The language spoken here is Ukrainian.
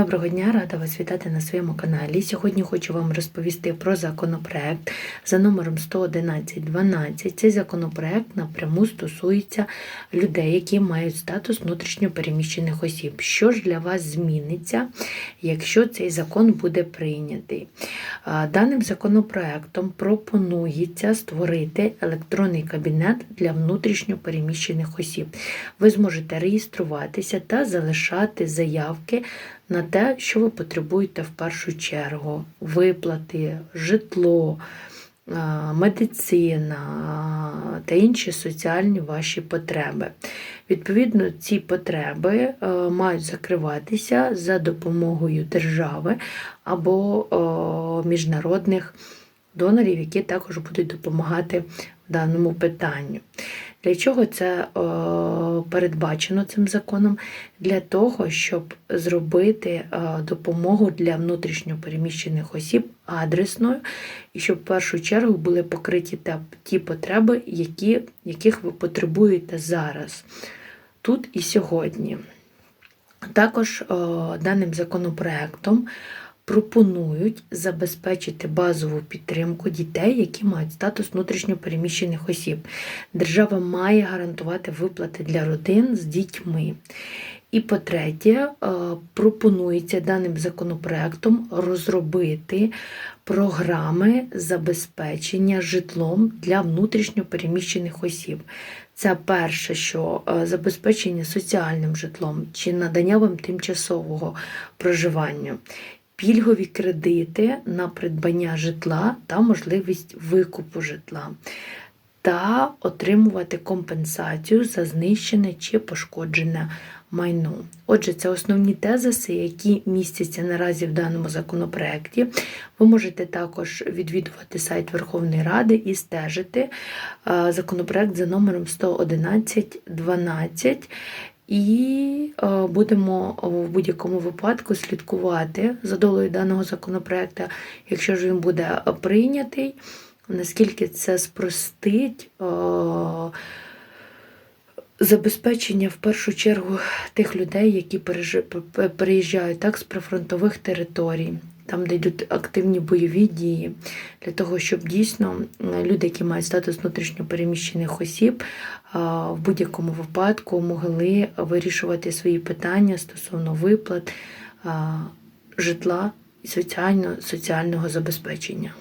Доброго дня, рада вас вітати на своєму каналі. Сьогодні хочу вам розповісти про законопроект за номером 11112. Цей законопроект напряму стосується людей, які мають статус внутрішньопереміщених осіб. Що ж для вас зміниться, якщо цей закон буде прийнятий? Даним законопроектом пропонується створити електронний кабінет для внутрішньопереміщених осіб. Ви зможете реєструватися та залишати заявки на те, що ви потребуєте в першу чергу: виплати, житло, медицина та інші соціальні ваші потреби. Відповідно, ці потреби е, мають закриватися за допомогою держави або е, міжнародних донорів, які також будуть допомагати в даному питанню. Для чого це передбачено цим законом? Для того, щоб зробити е, допомогу для внутрішньопереміщених осіб адресною, і щоб в першу чергу були покриті ті потреби, які, яких ви потребуєте зараз, тут і сьогодні. Також е, даним законопроектом пропонують забезпечити базову підтримку дітей, які мають статус внутрішньопереміщених осіб. Держава має гарантувати виплати для родин з дітьми. І по-третє, е, пропонується даним законопроектом розробити програми забезпечення житлом для внутрішньопереміщених осіб. Це перше, що е, забезпечення соціальним житлом чи надання вам тимчасового проживання пільгові кредити на придбання житла та можливість викупу житла, та отримувати компенсацію за знищене чи пошкоджене майно. Отже, це основні тезиси, які містяться наразі в даному законопроекті. Ви можете також відвідувати сайт Верховної Ради і стежити е, законопроект за номером 111.12. І будемо в будь-якому випадку слідкувати за долею даного законопроекту, якщо ж він буде прийнятий, наскільки це спростить е, забезпечення в першу чергу тих людей, які переїжджають так з прифронтових територій. Там, де йдуть активні бойові дії, для того, щоб дійсно люди, які мають статус внутрішньопереміщених осіб, в будь-якому випадку могли вирішувати свої питання стосовно виплат, житла і соціального забезпечення.